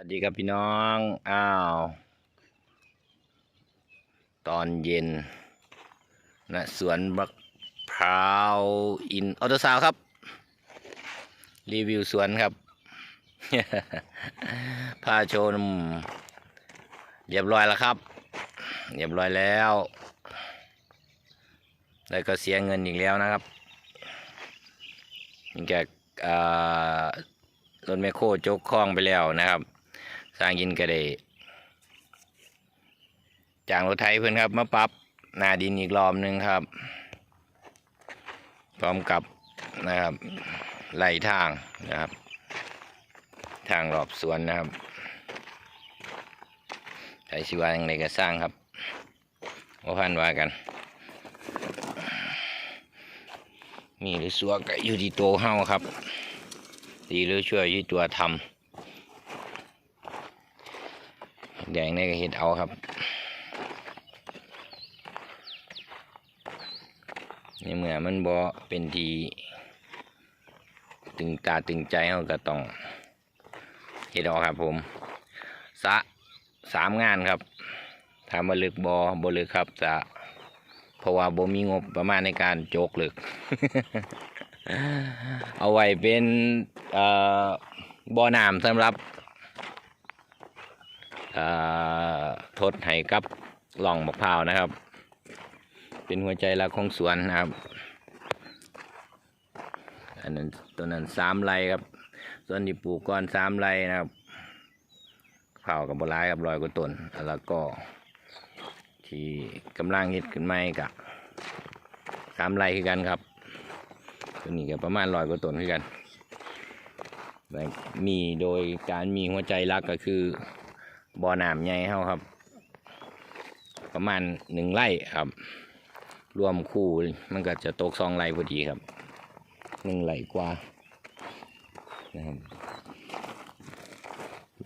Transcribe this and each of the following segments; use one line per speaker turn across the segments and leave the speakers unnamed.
สวัสดีครับพี่น้อง อ้าว ตอนเย็นนะสวนบักพร้าวอินออโตซาวครับ รีวิวสวนครับ พาชมเรียบร้อยแล้วครับ เรียบร้อยแล้ว แล้วก็เสียเงินอีกแล้วนะครับนี่แกอ่ารถแมคโครโจกคล้องไปแล้วนะครับ สร้างยินก็ได้จางรถไถเพื่อนครับมาปรับหน้าดินอีกรอบหนึ่งครับ พร้อมกับนะครับไหลทางนะครับ ทางรอบสวนนะครับใช้ชีวาอย่างไรก็สร้างครับว่าพันว่ากัน มีหรือสัวก็อยู่ที่ตัวเฮาครับ ดีหรือช่วยอยู่ตัวทำ แดงในก็เห็ดเอาครับในเมื่อมันบ่เป็นทีตึงตาตึงใจเขาก็ต้องเห็ดเอาครับผมสะสามงานครับทำมาลึกบอบลึกครับจะเพราะว่าบ่มีงบประมาณในการโจกลึก เอาไว้เป็นเอ่อบ่อน้ำสำหรับ ทดให้กับหล่องมะพร้าวนะครับ เป็นหัวใจหลักของสวนนะครับอันนั้นตัวนั้นสามไรครับส่วนที่ปลูกก้อนสามไรนะครับเผากับบหลายกับรอยกว่าต้นแล้วก็ ที่กำลังเฮ็ดขึ้นใหม่กับสามไรคือกันครับตัวนี้ก็ประมาณรอยกว่าต้นคือกัน มีโดยการมีหัวใจหลักก็คือ บ่อน้ำใหญ่เฮาครับ ประมาณหนึ่งไร่ครับ รวมคู่มันก็จะตกสองไร่พอดีครับหนึ่งไร่กว่านะครับ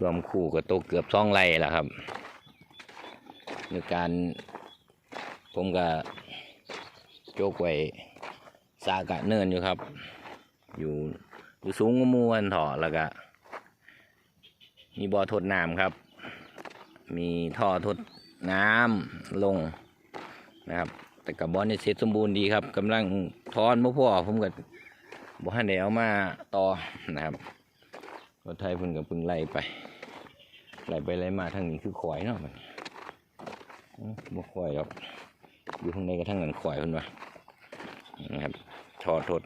รวมคู่ก็ตกเกือบสองไร่แล้วครับในการผมก็โจกไว้สากะเนินอยู่ครับ อยู่อยู่สูงกว่ามูกันเถอะแล้วก็มีบ่อทดน้ำครับ มีท่อทดน้ำลงนะครับ แต่กับบอลนี่เสร็จสมบูรณ์ดีครับกำลังทอนบ่พอผมก็บ่ให้ได้เอามาต่อนะครับรถไทยพิ่นก็เพิ่งไล่ไปไล่ไปไล่มาทางนี้คือข่อยเนาะมันอื้อบ่ข่อยหรอกอยู่ข้างในก็ทางนั้นข่อยพิ่นว่านะครับทอทด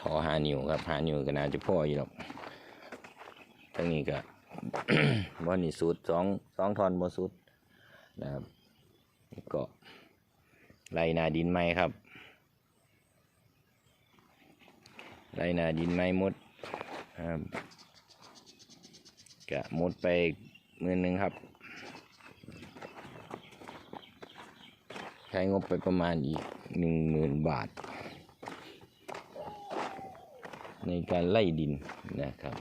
ทอหานิวครับหานิวก็น่าจะพ่ออยู่หรอก ทั้งนี้ก็บอนี่สุดสองสองทอนบสุดนะครับก็ไรนาดินไม้ครับไรนาดินไม้หมดครับกะหมดไปมื่นหนึ่งครับ ใช้งบไปประมาณอีกหนึ่งหมื่นบาท ในการไล่ดินนะครับ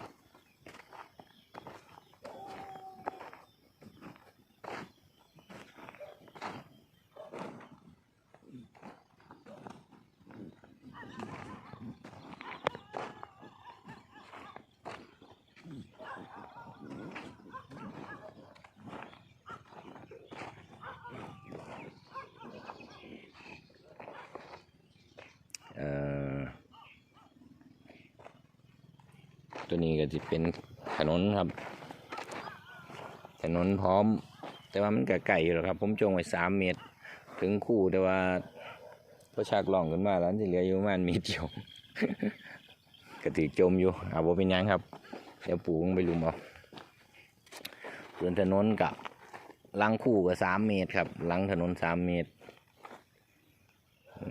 ตัวนี้ก็จะเป็นถนนครับ ถนนพร้อม แต่ว่ามันก็ไก่อยู่หรอครับ ผมจงไว้สามเมตร ถึงคู่แต่ว่าพอฉากล่องขึ้นมาแล้วที่เหลืออยู่ประมาณเมตรเดียวก็ถือจมอยู่อาบ่เป็นยังครับเดี๋ยวปูงไปลุมเอาส่วนถนนกับลังคู่ก็สามเมตรครับลังถนนสามเมตร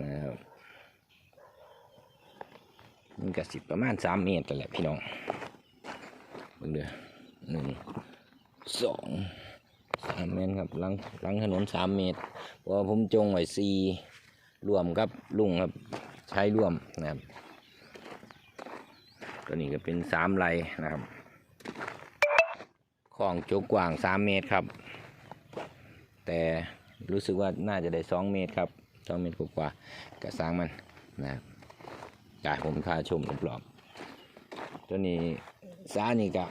นะครับ มันก็สิประมาณสามเมตรแต่แหละพี่น้องเบิ่งเด้อหนึ่งสองสามเมตรครับลังลังถนนสามเมตรเพราะว่าผมจงไว้สี่รวมกับลุงครับใช้รวมนะครับตัวนี้ก็เป็นสามไรนะครับของจกกว้างสามเมตรครับ แต่รู้สึกว่าน่าจะได้สองเมตรครับสองเมตรกว่ากระสร้างมันนะครับ ได้ผมพาชมรอบตัวนี้สานี่ก็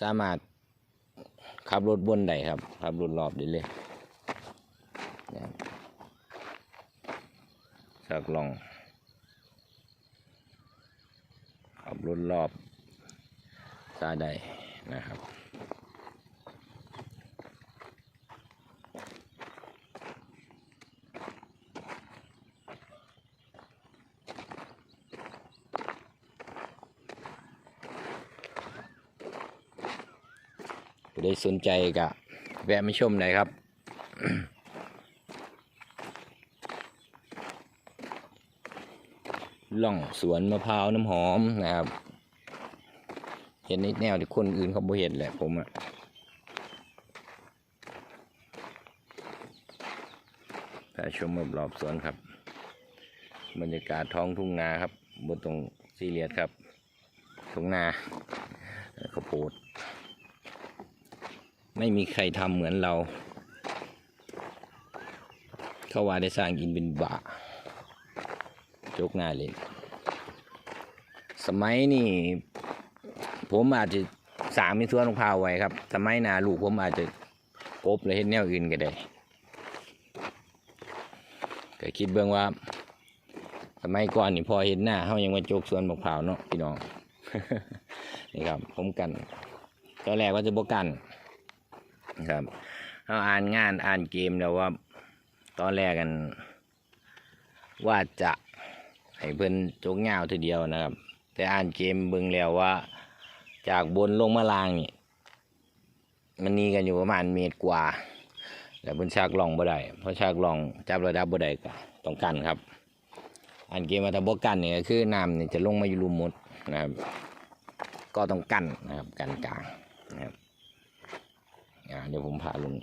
สามารถขับรถบนได้ครับขับรถรอบได้เลยนะครับสักลองขับรถรอบซาได้นะครับ ผู้ใดสนใจก็แวะมาชมได้ครับ ล่องสวนมะพร้าวน้ำหอมนะครับ เห็นในแนวที่คนอื่นเขาบ่เห็นแหละผมอะพาชมรอบๆสวนครับ บรรยากาศท้องทุ่งนาครับบนตรงซีเรียสครับ ทุ่งนาข้าวโพด ไม่มีใครทำเหมือนเรา เขาว่าได้สร้างกินเป็นบาจกหน้าเลย สมัยนี่ผมอาจจะสางมีสวนมะพร้าวไว้ครับ สมัยนาลูกผมอาจจะกบเลยเห็นแนวอื่นก็ได้ก็คิดเบื้องว่า สมัยก่อนนี่พอเห็นหน้าเขายังมาจกสวนมะพร้าวเนาะพี่น้อง นี่ครับ ผมกันตอนแรกว่าจะบกัน ครับเขาอ่านงานอ่านเกมแล้วว่า ตอนแรกกัน ว่าจะให้เพิ่นจกเงาทีเดียวนะครับ แต่อ่านเกมเบิ่งแล้วว่า จากบนลงมาล่างนี่มันนีกันอยู่ประมาณเมตรกว่าแต่เพิ่นชักล่องบ่ได้เพราะชักล่องจับระดับบ่ได้ก็ต้องกันครับอ่านเกมว่าถ้าบ่กันเนี่ยคือน้ำเนี่ยจะลงมาอยู่รูมมดนะครับ ก็ต้องกันนะครับกันกลางนะครับ อ่าเดี๋ยวผมพาลง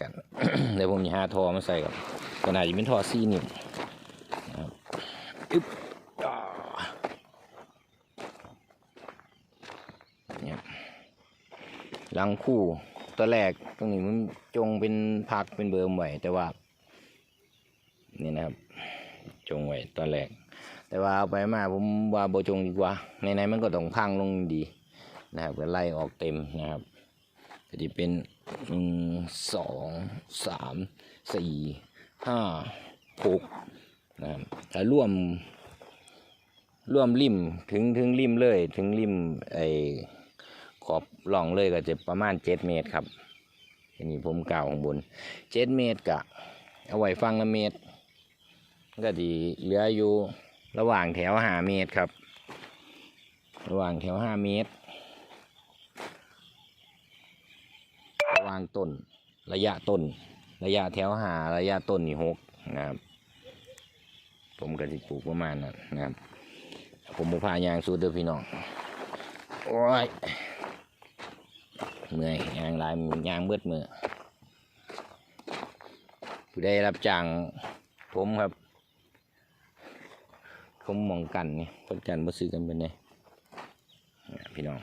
กัน เดี๋ยวผมจะหาทอมาใส่ก่อนขนาดจะเป็นทอซี่นิ้วนะครับอึ๊บเนี่ยลังคู่ตัวแรกตรงนี้มันจงเป็นพักเป็นเบอร์มไว้แต่ว่า นี่นะครับ จงไว้ตอนแรก แต่ว่าเอาไปมาผมว่าโบจงดีกว่าในๆมันก็ต้องพังลงดีนะครับก็ไล่ออกเต็มนะครับ ก็จะเป็นหนึ่งสองสามสี่ห้าหกนะถ้าร่วมร่วมริมถึงถึงริมเลย ถึงริมไอขอบล่องเลยก็จะประมาณเจ็ดเมตรครับอันนี้ผมกล่าวข้างบนเจ็ดเมตรกะเอาไว้ฟังละเมตร ก็ดีเหลืออยู่ระหว่างแถวห้าเมตรครับ ระหว่างแถวห้าเมตร ระหว่างต้น ระยะต้น ระยะแถวหาระยะต้นนี่หกนะครับ ผมก็จะปลูกประมาณนั้นนะครับ ผมบุพายางสูดเด้อพี่น้อง โอ้ยเมื่อยยางลายยางเบิดมือผู้ได้รับจ้างผมครับผมมองกันนี่คนกันมาซื้อกันเป็นไงพี่น้อง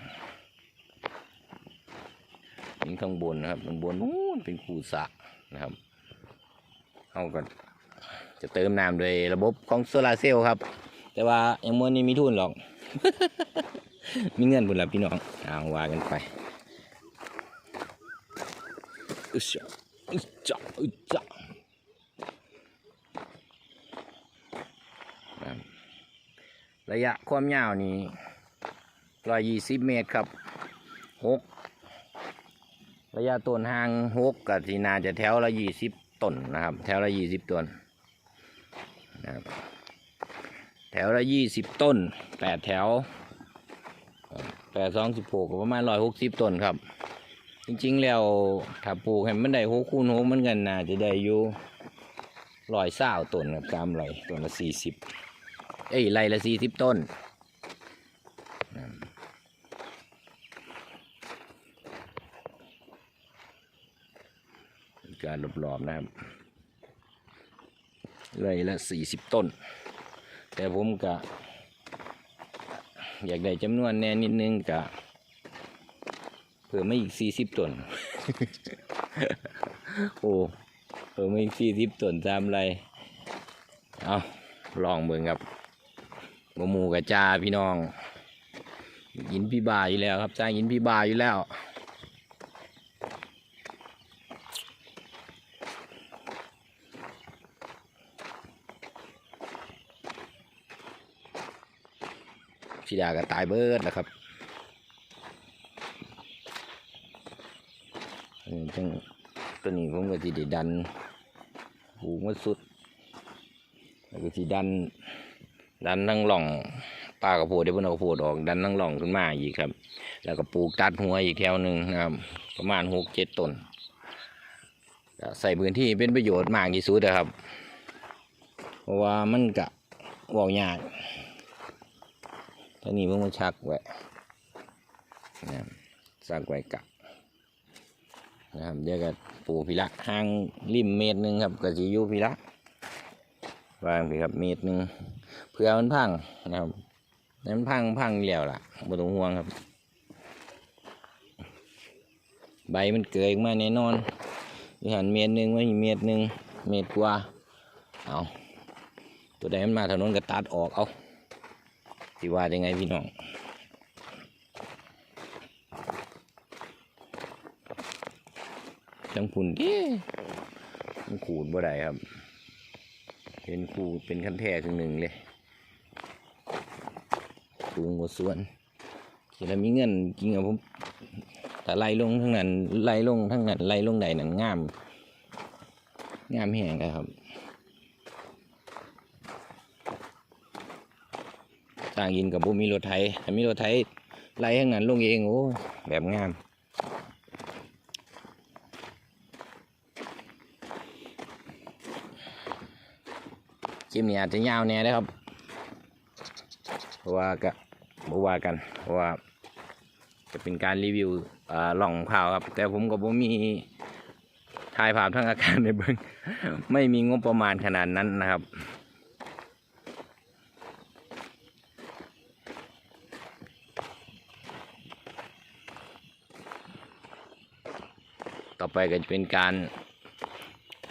นข้างบนนะครับข้างบนนู้นเป็นคูสะนะครับเขาก็จะเติมน้ำโดยระบบของโซลาเซลล์ครับ แต่ว่ายังมวนนี่มีทุนหรอก มีเงินบุญละพี่น้องเอาว่ากันไปอึจ๊ะอึจ๊ะอึจ๊ะนะระยะความยาวนี่ร้อยยี่สิบเมตรครับหก ระยะต้นห่างหกกับทีนาจะแถวละยี่สิบต้นนะครับ แถวละยี่สิบต้นนะครับแถวละยี่สิบต้นแปดแถวแปดสองสิบหกประมาณร้อยหกสิบต้นครับ จริงๆแล้วถ้าปลูกให้มันได้หกคูณหกมันกันน่าจะได้อยู่ร้อยเศร้าต้นครับตามไรต้นละสี่สิบเอ้ยไรละสี่สิบต้น รรอบๆนะครับเลยละสี่สิบต้น แต่ผมกะอยากได้จำนวนแน่นิดนึงกะเพิ่มมาอีกสี่สิบต้น โอ้เพิ่มมาอีกสี่สิบต้นตามไรเอาลองเบิ่งครับบหมูกับจาพี่น้องยินพี่บาอยู่แล้วครับจ้างยินพี่บาอยู่แล้ว สีดาก็ตายเบิดแล้วครับนี่จังตัวนี้ผมก็สิได้ดันหูมันสุดแล้วก็สิดัน ดันทั้งหล่องปลากระโพดได้เพิ่นอกระโพดออก ดันทั้งหล่องขึ้นมาอีกครับ แล้วก็ปลูกตัดหัวอีกแถวหนึ่งนะครับ ประมาณหกเจ็ดต้นใส่พื้นที่เป็นประโยชน์มากที่สุดนะครับ เพราะว่ามันกะวอกยาก ท่านี้เพิ่งมาชักไว้นะครับชักไว้กะนะครับเดี๋ยวก็ปูพิละห่างริมเมตรหนึ่งครับก็สิอยู่พิละวางไปครับเมตรหนึ่งเพื่อมันพังนะครับให้นพังพังแล้วล่ะบ่ต้องห่วงครับ ใบมันเกยมาแน่นอนมีหันเมตรหนึ่งไม่มีเมตรหนึ่งเมตรกว่าเอาตัวใดมันมาถนนก็ตัดออกเอา สิว่ายังไงพี่น้องจังพุ่นเด้มันขูดบ่ได้ครับ เห็นขูดเป็นขั้นแท้ถึงหนึ่งเลยสูงกว่าส่วนทีละมีเงินจริงอะผมแต่ไล่ลงทั้งนั้นไล่ลงทั้งนั้นไล่ลงใดนั่นงาม งามแห้งเลยครับ สร้างยินกับบุมีรถไถถ้ามีรถไถไล่ทั้งนั้นลงเองโอ้แบบงามคลิปนี้อาจจะยาวแน่เด้ครับว่าก็บว่ากันว่า จะเป็นการรีวิวหล่องข่าวครับ แต่ผมก็บ่มีถ่ายภาพทั้งอาการในเบิ้องไม่มีงบประมาณขนาดนั้นนะครับ ไปก็จะเป็นการ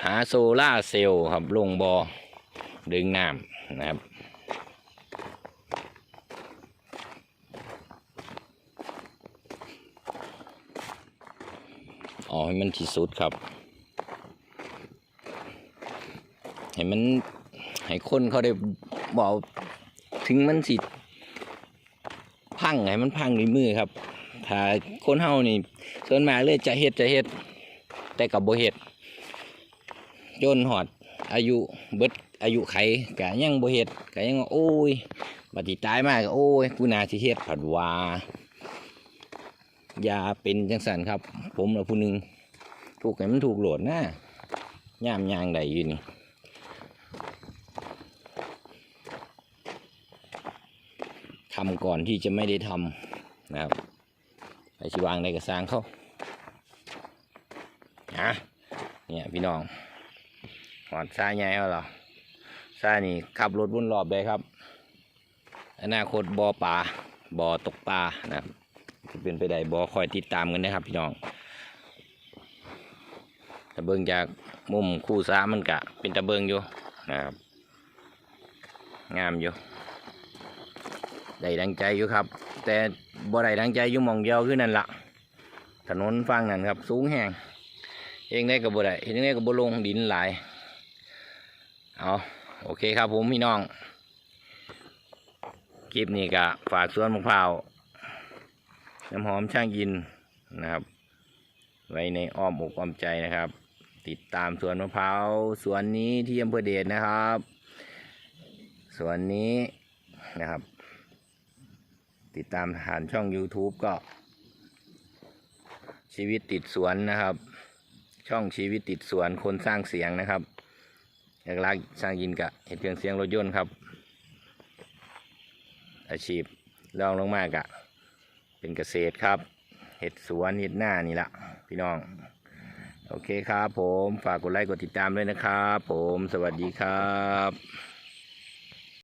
หาโซล่าเซลล์ครับลงบอดึงน้ำนะครับอ๋อให้มันที่สุดครับ ให้มันให้คนเขาได้บอกถึงมันสิ พังให้มันพังด้วยมือครับ ถ้าคนเฮานี่ส่วนมากเลยจะเฮ็ดจะเฮ็ด แต่กับบเฮ็ดจนหอดอายุเบิดอายุไขกะยังบเฮ็ดกะยังโอ้ยบัดนี้ตายมากโอ้ยกูนาสิเฮ็ดผัดวาอย่าเป็นจังสันครับ ผมละผู้หนึ่งถูกให้มันถูกโหลดนะย่ามยางใดอยู่นี่ทำก่อนที่จะไม่ได้ทำนะครับไปชิวางในกระสางเขา นะเนี่ยพี่น้องหอดซ่าใหญ่เอาหรอซ่านี่ขับรถวนรอบเลยครับอนาคตบ่อปลาบ่อตกปลานะครับจะเป็นไปได้บอคอยติดตามกันนะครับ พี่น้องต่เบิงจากมุมคู่ซ้ามันกะ เป็นตะเบิงอยู่นะครับงามอยู่ได้ดังใจอยู่ครับ แต่บ่ได้ดังใจอยู่มองเดียวคือนั่นละถนนฟังนั่นครับ สูงแห้ง เองได้กับบ่ได้เองได้กับบ่ลงดินหลายเอาโอเคครับผมพี่น้องคลิปนี้ก็ฝากสวนมะพร้าวน้ำหอมช่างยินนะครับ ไว้ในอ้อมอกอ้อมใจนะครับ ติดตามสวนมะพร้าวสวนนี้ที่อำเภอเดชนะครับสวนนี้นะครับ ติดตามผ่านช่อง YouTube ก็ชีวิตติดสวนนะครับ ช่องชีวิตติดสวนคนสร้างเสียงนะครับอยากรักสร้างยินกะเห็ดเครื่องเสียงรถยนต์ครับ อาชีพรองลงมากะ เป็นเกษตรครับเห็ดสวนเห็ดหน้านี่ละพี่น้อง โอเคครับผมฝากกดไลค์กดติดตามด้วยนะครับ ผมสวัสดีครับ